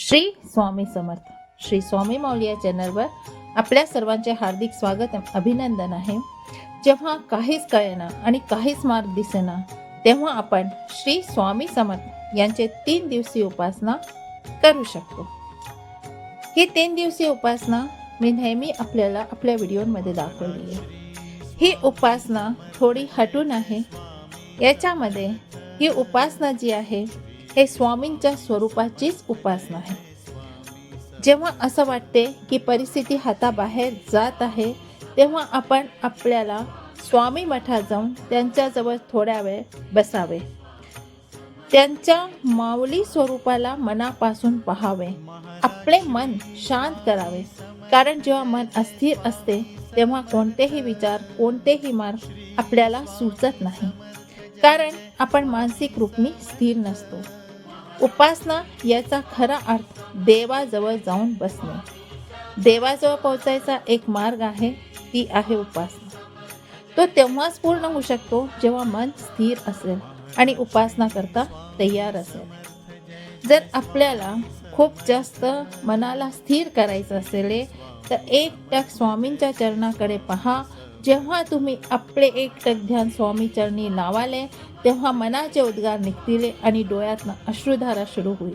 श्री स्वामी समर्थ. श्री स्वामी माऊली या चॅनलवर आपल्या सर्वांचे हार्दिक स्वागत अभिनंदन आहे. जेव्हा काहीच कळेना आणि काहीच मार्ग दिसेना तेव्हा आपण श्री स्वामी समर्थ यांचे तीन दिवसीय उपासना करू शकतो. ही तीन दिवसीय उपासना मी नेहमी आपल्याला आपल्या व्हिडिओमध्ये दाखवली आहे. ही उपासना थोडी हटून आहे. याच्यामध्ये ही उपासना जी आहे हे स्वामींच्या स्वरूपाचीच उपासना आहे. जेव्हा असं वाटते की परिस्थिती हाताबाहेर जात आहे तेव्हा आपण आपल्याला स्वामी मठात जाऊन त्यांच्याजवळ थोड्या वेळ बसावे. त्यांच्या माऊली स्वरूपाला मनापासून पहावे. आपले मन शांत करावे. कारण जेव्हा मन अस्थिर असते तेव्हा कोणतेही विचार कोणतेही मार्ग आपल्याला सुचत नाही. कारण आपण मानसिक रूपनी स्थिर नसतो. उपासना याचा खरा अर्थ देवाजवळ जाऊन बसणे. देवाजवळ पोहोचायचा एक मार्ग आहे ती आहे उपासना. तो तेव्हाच पूर्ण होऊ शकतो जेव्हा मन स्थिर असेल आणि उपासना करता तयार असेल. जर आपल्याला खूप जास्त मनाला स्थिर करायचं असेल तर एक टक स्वामींच्या चरणाकडे पहा. जेव्हा तुम्ही आपले एकटक ध्यान स्वामी चरणी लावाले तेव्हा मनाचे उद्गार निघतील आणि डोळ्यातनं अश्रुधारा सुरू होईल.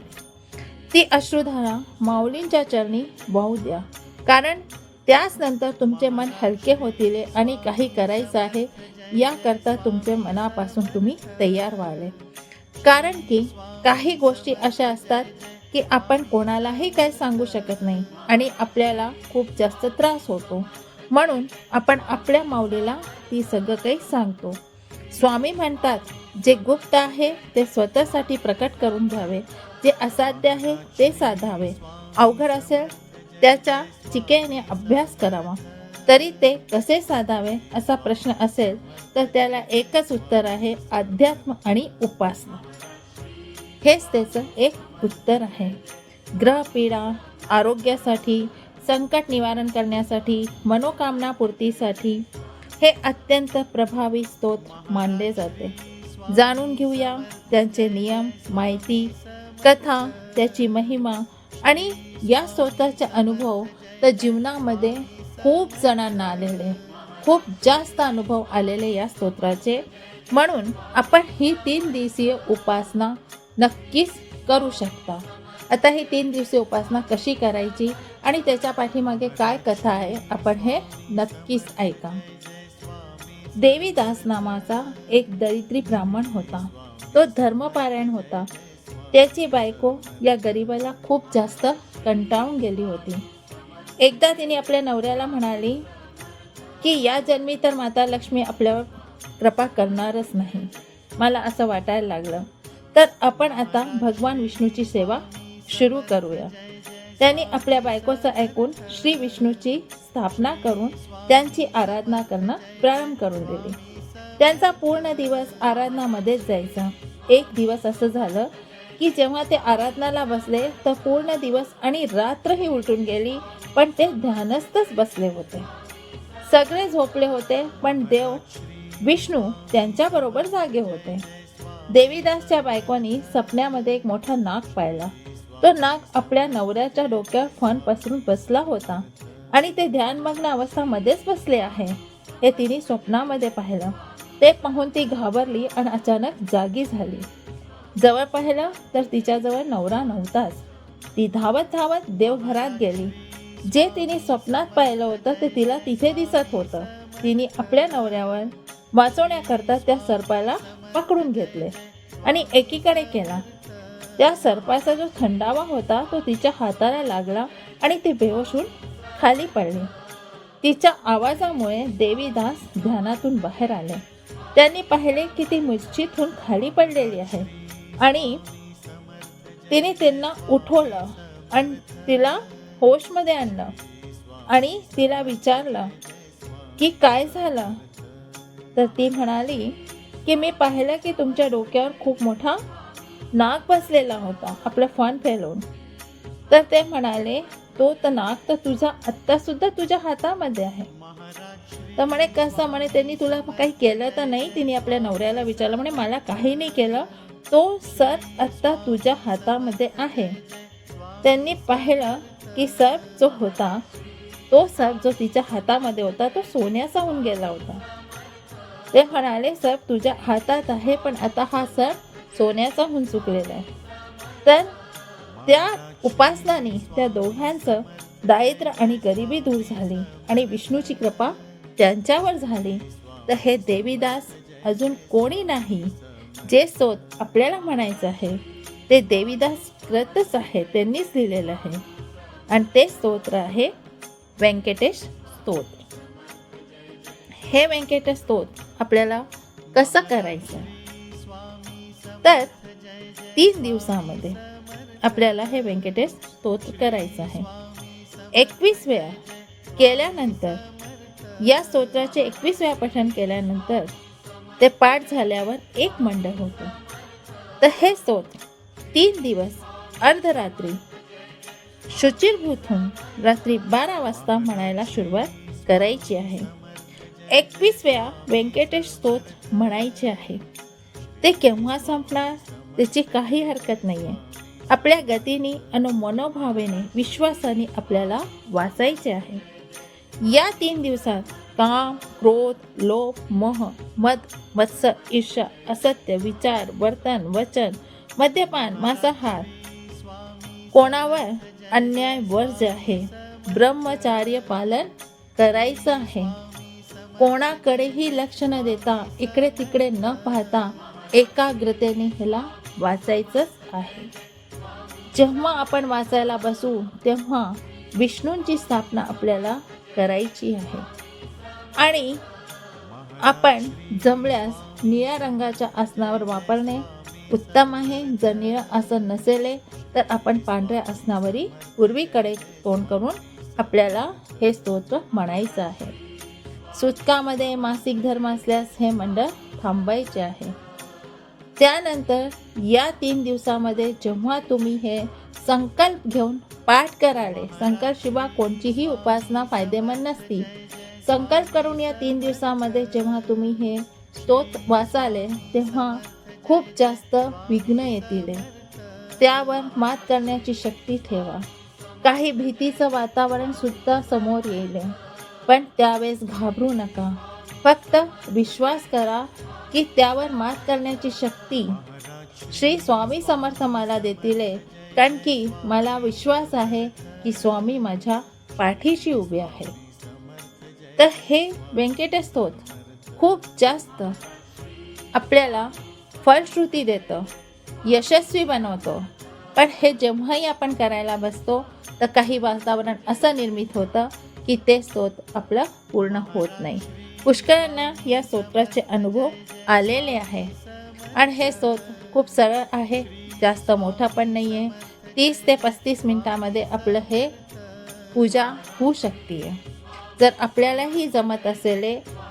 ती अश्रुधारा माऊलींच्या चरणी वाहू द्या. कारण त्याच नंतर तुमचे मन हलके होतील आणि काही करायचं आहे याकरता तुमचे मनापासून तुम्ही तयार व्हावे. कारण की काही गोष्टी अशा असतात की आपण कोणालाही काही सांगू शकत नाही आणि आपल्याला खूप जास्त त्रास होतो. म्हणून आपण आपल्या माऊलीला ती सगळं काही सांगतो. स्वामी म्हणतात जे गुप्त आहे ते स्वतःसाठी प्रकट करून घ्यावे. जे असाध्य आहे ते साधावे. अवघड असेल त्याच्या चिकेने अभ्यास करावा. तरी ते कसे साधावे असा प्रश्न असेल तर त्याला एकच उत्तर आहे अध्यात्म आणि उपासना. हेच त्याचं एक उत्तर आहे. ग्रहपीडा आरोग्यासाठी संकट निवारण करण्यासाठी मनोकामना पूर्तीसाठी हे अत्यंत प्रभावी स्तोत्र मानले जाते. जाणून घेऊया त्यांचे नियम माहिती कथा त्याची महिमा आणि या स्तोत्राचे अनुभव तर जीवनामध्ये खूप जणांना आलेले खूप जास्त अनुभव आलेले या स्तोत्राचे. म्हणून आपण ही तीन दिवसीय उपासना नक्कीच करू शकता. आता ही तीन दिवसीय उपासना कशी करायची आणि त्याच्या पाठीमागे काय कथा आहे आपण हे नक्कीच ऐका. देवीदास नामाचा एक दरिद्री ब्राह्मण होता. तो धर्मपारायण होता. त्याची बायको या गरिबाला खूप जास्त कंटाळून गेली होती. एकदा तिने आपल्या नवऱ्याला म्हणाली की या जन्मी तर माता लक्ष्मी आपल्यावर कृपा करणारच नाही. मला असं वाटायला लागलं. तर आपण आता भगवान विष्णूची सेवा सुरू करूया. त्यांनी आपल्या बायकोचं ऐकून श्री विष्णूची स्थापना करून त्यांची आराधना करणं प्रारंभ करून दिली. त्यांचा पूर्ण दिवस आराधनामध्येच जायचा. एक दिवस असं झालं की जेव्हा ते आराधनाला बसले तर पूर्ण दिवस आणि रात्रही उलटून गेली पण ते ध्यानस्थच बसले होते. सगळे झोपले होते पण देव विष्णू त्यांच्याबरोबर जागे होते. देवीदासच्या बायकोनी सपन्यामध्ये एक मोठा नाग पाहिला. तो नाग आपल्या नवऱ्याच्या डोक्यावर फण पसरून बसला होता. आणि ते ध्यानमग्न अवस्थामध्येच बसले आहे. हे तिने स्वप्नामध्ये पाहिलं. ते पाहून ती घाबरली आणि अचानक जागी झाली. जवळ पाहिलं तर तिच्याजवळ नवरा नव्हताच. ती धावत धावत देवघरात गेली. जे तिने स्वप्नात पाहिलं होतं ते तिला तिथे दिसत होतं. तिने आपल्या नवऱ्यावर वाचवण्याकरता त्या सर्पाला पकडून घेतले आणि एकीकडे केला. त्या सर्पाचा जो थंडावा होता तो तिच्या हाताला लागला आणि ती बेहोश होऊन खाली पडली. तिच्या आवाजामुळे देवीदास ध्यानातून बाहेर आले. त्यांनी पाहिले की ती मूर्छित होऊन खाली पडलेली आहे आणि तिने त्यांना उठवलं आणि तिला होशमध्ये आणलं आणि तिला विचारलं की काय झालं? तर ती म्हणाली की मी पाहिलं की तुमच्या डोक्यावर खूप मोठा नाक बसलेला होता आपला फन फेलून. तर ते म्हणाले तो तर नाक तर तुझा आत्तासुद्धा तुझ्या हातामध्ये आहे. तर म्हणे कसं? म्हणे त्यांनी तुला काही केलं तर नाही तिने आपल्या नवऱ्याला विचारलं. म्हणे मला काही नाही केलं तो सर आत्ता तुझ्या हातामध्ये आहे. त्यांनी पाहिलं की सर्प जो होता तो सर्प जो तिच्या हातामध्ये होता तो सोन्याचा होऊन गेला होता. ते म्हणाले सर्प तुझ्या हातात आहे पण आता हा सर्प सोन्याचा होऊन चुकलेला आहे. तर त्या उपासनाने त्या दोघांचं दारिद्र्य आणि गरिबी दूर झाली आणि विष्णूची कृपा त्यांच्यावर झाली. तर हे देवीदास अजून कोणी नाही जे स्तोत आपल्याला म्हणायचं आहे. ते देवीदास कृतच आहे त्यांनीच लिहिलेलं आहे. आणि ते स्तोत्र आहे व्यंकटेश स्तोत्र. हे व्यंकटेश स्तोत्र आपल्याला कसं करायचं? तर तीन दिवसामध्ये आपल्याला हे व्यंकटेश स्तोत्र करायचं आहे. एकवीस वेळा केल्यानंतर या स्तोत्राचे एकवीस वेळा पठण केल्यानंतर ते पाठ झाल्यावर एक मंडळ होतो. तर हे स्तोत्र तीन दिवस अर्धरात्री शुचिरभूत होऊन रात्री बारा वाजता म्हणायला सुरुवात करायची आहे. एकवीस वेळा व्यंकटेश स्तोत्र म्हणायचे आहे. ते केव्हा संपणार त्याची काही हरकत नाही आहे आपल्या गतीने आणि मनोभावेने विश्वासाने आपल्याला वाचायचे आहे या तीन दिवसात काम क्रोध लोभ मोह मद मत्स ईर्षा असत्य विचार वर्तन वचन मद्यपान मांसाहार कोणावर अन्याय वर्ज आहे ब्रह्मचार्य पालन करायचं आहे कोणाकडेही लक्ष न देता इकडे तिकडे न पाहता एकाग्रतेने ह्याला वाचायचंच आहे. जेव्हा आपण वाचायला बसू तेव्हा विष्णूंची स्थापना आपल्याला करायची आहे. आणि आपण जमल्यास निळ्या रंगाच्या आसनावर वापरणे उत्तम आहे. जर निळं आसन नसेल तर आपण पांढऱ्या आसनावरही पूर्वीकडे तोंड करून आपल्याला हे स्तोत्र म्हणायचं आहे. सूचकामध्ये मासिक धर्म असल्यास हे मंडळ थांबायचे आहे. त्यानंतर या तीन दिवसामध्ये जेव्हा तुम्ही हे संकल्प घेऊन पाठ कराले संकल्पशिवाय कोणतीही उपासना फायदेमंद नसती संकल्प करून या तीन दिवसामध्ये जेव्हा तुम्ही हे स्तोत्र वाचाले तेव्हा खूप जास्त विघ्न येतील. त्यावर मात करण्याची शक्ती ठेवा. काही भीतीचं वातावरण सुद्धा समोर येईल पण त्यावेळेस घाबरू नका. फक्त विश्वास करा की त्यावर मात करण्याची शक्ती श्री स्वामी समर्थ मला देतील कारण की मला विश्वास आहे की स्वामी माझ्या पाठीशी उभे आहे तर हे व्यंकटस्तोत खूप जास्त आपल्याला फलश्रुती देतं यशस्वी बनवतो. पण हे जेव्हाही आपण करायला बसतो तर काही वातावरण असं निर्मित होतं की ते स्तोत आपलं पूर्ण होत नाही. पुष्कळांना या स्तोत्राचे अनुभव आलेले आहे. आणि हे स्तोत्र खूप सरळ आहे जास्त मोठा पण नाही आहे तीस ते पस्तीस मिनटामध्ये आपलं हे पूजा होऊ शकते जर आपल्यालाही जमत असेल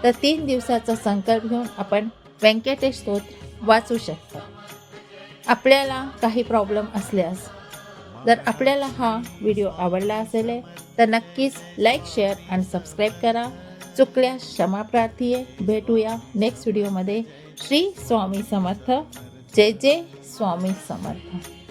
तर तीन दिवसाचा संकल्प घेऊन आपण व्यंकटेश स्तोत्र वाचू शकतो. आपल्याला काही प्रॉब्लेम असल्यास जर आपल्याला हा व्हिडिओ आवडला असेल तर नक्कीच लाईक शेअर आणि सबस्क्राईब करा. चुकल्या क्षमा प्रार्थीये भेटूया नेक्स्ट व्हिडिओमध्ये श्री स्वामी समर्थ। जय जय स्वामी समर्थ।